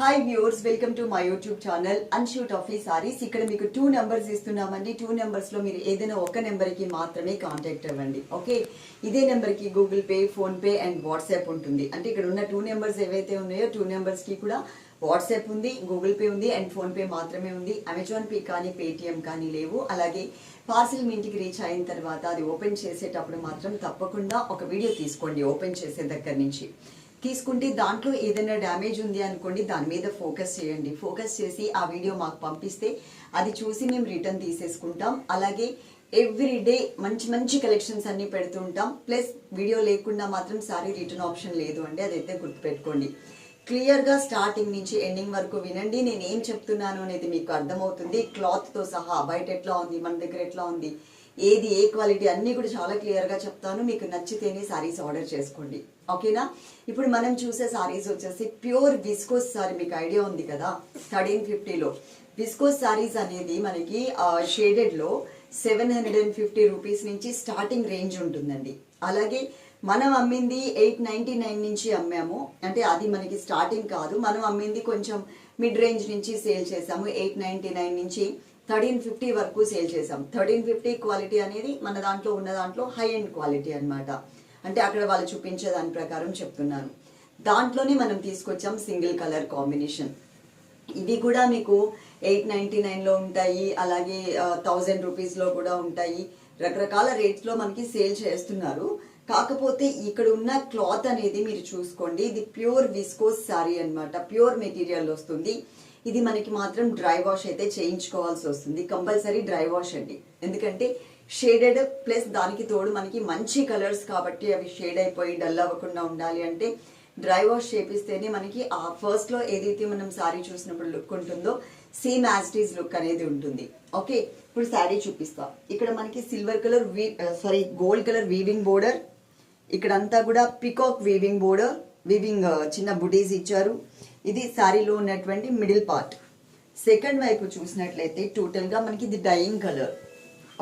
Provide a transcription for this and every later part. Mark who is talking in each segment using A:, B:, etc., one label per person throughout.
A: Hi viewers welcome to my YouTube channel అన్షూట్ office saris ఇక్కడ మీకు two numbers ఇస్తున్నామండి. Two నెంబర్స్లో మీరు ఏదైనా ఒక నెంబర్కి మాత్రమే కాంటాక్ట్ అవ్వండి. ఓకే ఇదే నెంబర్కి Google Pay PhonePe and WhatsApp ఉంటుంది. అంటే ఇక్కడ ఉన్న టూ నెంబర్స్ ఏవైతే ఉన్నాయో టూ నెంబర్స్కి కూడా వాట్సాప్ ఉంది గూగుల్ పే ఉంది అండ్ ఫోన్పే మాత్రమే ఉంది. అమెజాన్ పే కానీ పేటిఎం కానీ లేవు. అలాగే పార్సిల్ మీ ఇంటికి రీచ్ అయిన తర్వాత అది ఓపెన్ చేసేటప్పుడు మాత్రం తప్పకుండా ఒక వీడియో తీసుకోండి ఓపెన్ చేసే దగ్గర నుంచి. తీసుకుంటే దాంట్లో ఏదైనా డ్యామేజ్ ఉంది అనుకోండి దాని మీద ఫోకస్ చేయండి. ఫోకస్ చేసి ఆ వీడియో మాకు పంపిస్తే అది చూసి మేము రిటర్న్ తీసేసుకుంటాం. అలాగే ఎవ్రీ డే మంచి మంచి కలెక్షన్స్ అన్నీ పెడుతుంటాం ప్లస్ వీడియో లేకుండా మాత్రం సారీ రిటర్న్ ఆప్షన్ లేదు అండి అదైతే గుర్తుపెట్టుకోండి. క్లియర్గా స్టార్టింగ్ నుంచి ఎండింగ్ వరకు వినండి. నేను ఏం చెప్తున్నాను అనేది మీకు అర్థమవుతుంది. క్లాత్తో సహా బయట ఎట్లా ఉంది మన దగ్గర ఎట్లా ఉంది ఏది ఏ క్వాలిటీ అన్నీ కూడా చాలా క్లియర్గా చెప్తాను. మీకు నచ్చితేనే సారీస్ ఆర్డర్ చేసుకోండి. ఓకేనా? ఇప్పుడు మనం చూసే సారీస్ వచ్చేసి ప్యూర్ విస్కోస్ సారీ మీకు ఐడియా ఉంది కదా? థర్టీన్ ఫిఫ్టీలో విస్కోస్ సారీస్ అనేది మనకి షేడెడ్లో seven hundred and fifty rupees నుంచి స్టార్టింగ్ రేంజ్ ఉంటుందండి. అలాగే మనం అమ్మింది ఎయిట్ నైంటీ నైన్ నుంచి అమ్మాము. అంటే అది మనకి స్టార్టింగ్ కాదు. మనం అమ్మింది కొంచెం మిడ్ రేంజ్ నుంచి సేల్ చేసాము ఎయిట్ నైంటీ నైన్ నుంచి థర్టీన్ ఫిఫ్టీ వరకు సేల్ చేసాం థర్టీన్ ఫిఫ్టీ క్వాలిటీ అనేది మన దాంట్లో ఉన్న దాంట్లో హై అండ్ క్వాలిటీ అనమాట అంటే అక్కడ వాళ్ళు చూపించే దాని ప్రకారం చెప్తున్నాను దాంట్లోనే మనం తీసుకొచ్చాం సింగిల్ కలర్ కాంబినేషన్. ఇవి కూడా మీకు ఎయిట్ నైంటీ నైన్లో ఉంటాయి అలాగే థౌజండ్ రూపీస్లో కూడా ఉంటాయి. రకరకాల రేట్స్లో మనకి సేల్ చేస్తున్నారు. కాకపోతే ఇక్కడ ఉన్న క్లాత్ అనేది మీరు చూసుకోండి. ఇది ప్యూర్ విస్కోస్ శారీ అన్నమాట. ప్యూర్ మెటీరియల్ వస్తుంది. ఇది మనకి మాత్రం డ్రై వాష్ అయితే చేయించుకోవాల్సి వస్తుంది. కంపల్సరీ డ్రై వాష్ అండి. ఎందుకంటే షేడెడ్ ప్లస్ దానికి తోడు మనకి మంచి కలర్స్ కాబట్టి అవి షేడ్ అయిపోయి డల్ అవ్వకుండా ఉండాలి అంటే డ్రై వాష్ చేపిస్తేనే మనకి ఆ ఫస్ట్లో ఏదైతే మనం శారీ చూసినప్పుడు లుక్ ఉంటుందో సేమ్ యాస్టీస్ లుక్ అనేది ఉంటుంది. ఓకే ఇప్పుడు శారీ చూపిస్తాం. ఇక్కడ మనకి silver colour we saree gold colour weaving border ఇక్కడంతా కూడా పికాక్ వీవింగ్ బోర్డర్ వీవింగ్ చిన్న బుటీస్ ఇచ్చారు. ఇది శారీలో ఉన్నటువంటి మిడిల్ పార్ట్ సెకండ్ వైపు చూసినట్లయితే టోటల్గా మనకి ఇది డైయింగ్ కలర్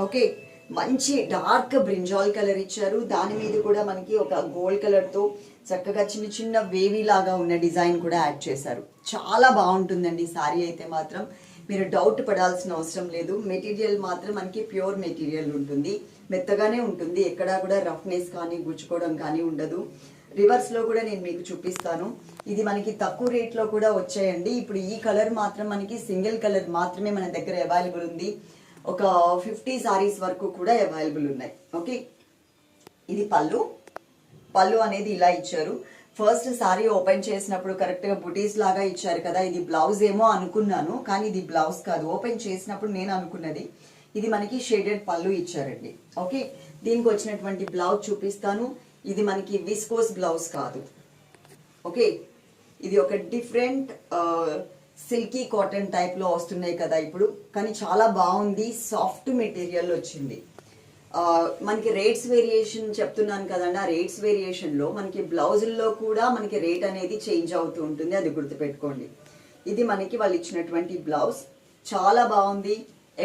A: ఓకే మంచి డార్క్ బ్రింజాల్ కలర్ ఇచ్చారు. దాని మీద కూడా మనకి ఒక గోల్డ్ కలర్తో చక్కగా చిన్న చిన్న వేవీ లాగా ఉన్న డిజైన్ కూడా యాడ్ చేశారు. చాలా బాగుంటుందండి సారీ అయితే మాత్రం. మీరు డౌట్ పడాల్సిన అవసరం లేదు. మెటీరియల్ మాత్రం మనకి ప్యూర్ మెటీరియల్ ఉంటుంది. మెత్తగానే ఉంటుంది. ఎక్కడా కూడా రఫ్నెస్ కానీ గుచ్చుకోవడం కానీ ఉండదు. రివర్స్లో కూడా నేను మీకు చూపిస్తాను. ఇది మనకి తక్కువ రేట్లో కూడా వచ్చాయండి. ఇప్పుడు ఈ కలర్ మాత్రం మనకి సింగిల్ కలర్ మాత్రమే మన దగ్గర అవైలబుల్ ఉంది. ఒక ఫిఫ్టీ సారీస్ వరకు కూడా అవైలబుల్ ఉన్నాయి. ఓకే ఇది పళ్ళు. పళ్ళు అనేది ఇలా ఇచ్చారు. ఫస్ట్ సారీ ఓపెన్ చేసినప్పుడు కరెక్ట్గా బుటీస్ లాగా ఇచ్చారు కదా. ఇది బ్లౌజ్ ఏమో అనుకున్నాను కానీ ఇది బ్లౌజ్ కాదు. ఓపెన్ చేసినప్పుడు నేను అనుకున్నది ఇది మనకి షేడెడ్ పళ్ళు ఇచ్చారండి. ఓకే దీనికి వచ్చినటువంటి బ్లౌజ్ చూపిస్తాను. ఇది మనకి విస్కోస్ బ్లౌజ్ కాదు. ఓకే ఇది ఒక డిఫరెంట్ సిల్కీ కాటన్ టైప్లో వస్తున్నాయి కదా ఇప్పుడు. కానీ చాలా బాగుంది సాఫ్ట్ మెటీరియల్ వచ్చింది. మనకి రేట్స్ వేరియేషన్ చెప్తున్నాను కదండి. ఆ రేట్స్ వేరియేషన్లో మనకి బ్లౌజుల్లో కూడా మనకి రేట్ అనేది చేంజ్ అవుతూ ఉంటుంది. అది గుర్తుపెట్టుకోండి. ఇది మనకి వాళ్ళు ఇచ్చినటువంటి బ్లౌజ్ చాలా బాగుంది.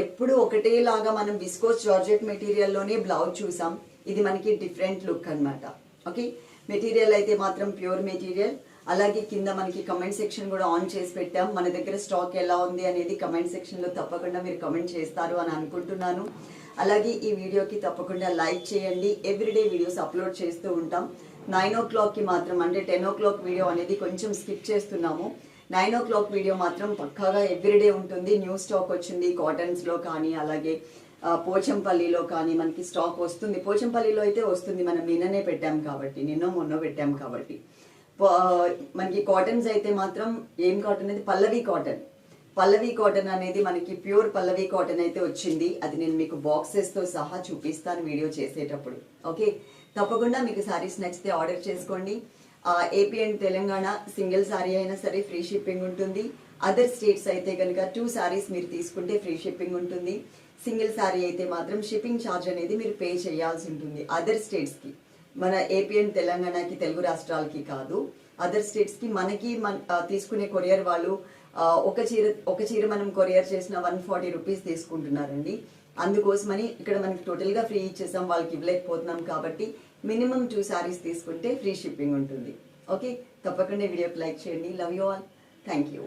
A: ఎప్పుడు ఒకటేలాగా మనం బిస్కోస్ జార్జెట్ మెటీరియల్లోనే బ్లౌజ్ చూసాం. ఇది మనకి డిఫరెంట్ లుక్ అన్నమాట. ఓకే మెటీరియల్ అయితే మాత్రం ప్యూర్ మెటీరియల్ అలాగే కింద మనకి కమెంట్ సెక్షన్ కూడా ఆన్ చేసి పెట్టాం. మన దగ్గర స్టాక్ ఎలా ఉంది అనేది కమెంట్ సెక్షన్లో తప్పకుండా మీరు కమెంట్ చేస్తారు అని అనుకుంటున్నాను. అలాగే ఈ వీడియోకి తప్పకుండా లైక్ చేయండి. ఎవ్రీడే వీడియోస్ అప్లోడ్ చేస్తూ ఉంటాం. నైన్ ఓ క్లాక్కి మాత్రం అంటే టెన్ ఓ క్లాక్ వీడియో అనేది కొంచెం స్కిప్ చేస్తున్నాము. నైన్ ఓ క్లాక్ వీడియో మాత్రం పక్కాగా ఎవ్రీడే ఉంటుంది. న్యూ స్టాక్ వచ్చింది కాటన్స్లో కానీ అలాగే పోచంపల్లిలో కానీ మనకి స్టాక్ వస్తుంది. పోచంపల్లిలో అయితే వస్తుంది. మనం నిన్ననే పెట్టాం కాబట్టి నిన్నో మొన్న పెట్టాం కాబట్టి. మనకి కాటన్స్ అయితే మాత్రం ఏం కాటన్ అనేది? పల్లవి కాటన్. పల్లవి కాటన్ అనేది మనకి ప్యూర్ పల్లవి కాటన్ అయితే వచ్చింది. అది నేను మీకు బాక్సెస్తో సహా చూపిస్తాను వీడియో చేసేటప్పుడు. ఓకే? తప్పకుండా మీకు శారీస్ నచ్చితే ఆర్డర్ చేసుకోండి. AP and Telangana single saree అయినా సరే ఫ్రీ షిప్పింగ్ ఉంటుంది. అదర్ స్టేట్స్ అయితే కనుక టూ శారీస్ మీరు తీసుకుంటే ఫ్రీ షిప్పింగ్ ఉంటుంది. సింగిల్ సారీ అయితే మాత్రం షిప్పింగ్ ఛార్జ్ అనేది మీరు పే చేయాల్సి ఉంటుంది. అదర్ స్టేట్స్కి మన ఏపీ అండ్ తెలంగాణకి తెలుగు రాష్ట్రాలకి కాదు. అదర్ స్టేట్స్కి మనకి మన తీసుకునే కొరియర్ వాళ్ళు ఒక చీర ఒక చీర మనం కొరియర్ చేసిన వన్ ఫార్టీ రూపీస్ తీసుకుంటున్నారండి. అందుకోసమని ఇక్కడ మనకి టోటల్గా ఫ్రీ ఇచ్చేసాం వాళ్ళకి ఇవ్వలేకపోతున్నాం కాబట్టి మినిమం టూ శారీస్ తీసుకుంటే ఫ్రీ షిప్పింగ్ ఉంటుంది. ఓకే తప్పకుండా వీడియోకి లైక్ చేయండి. Love you all thank you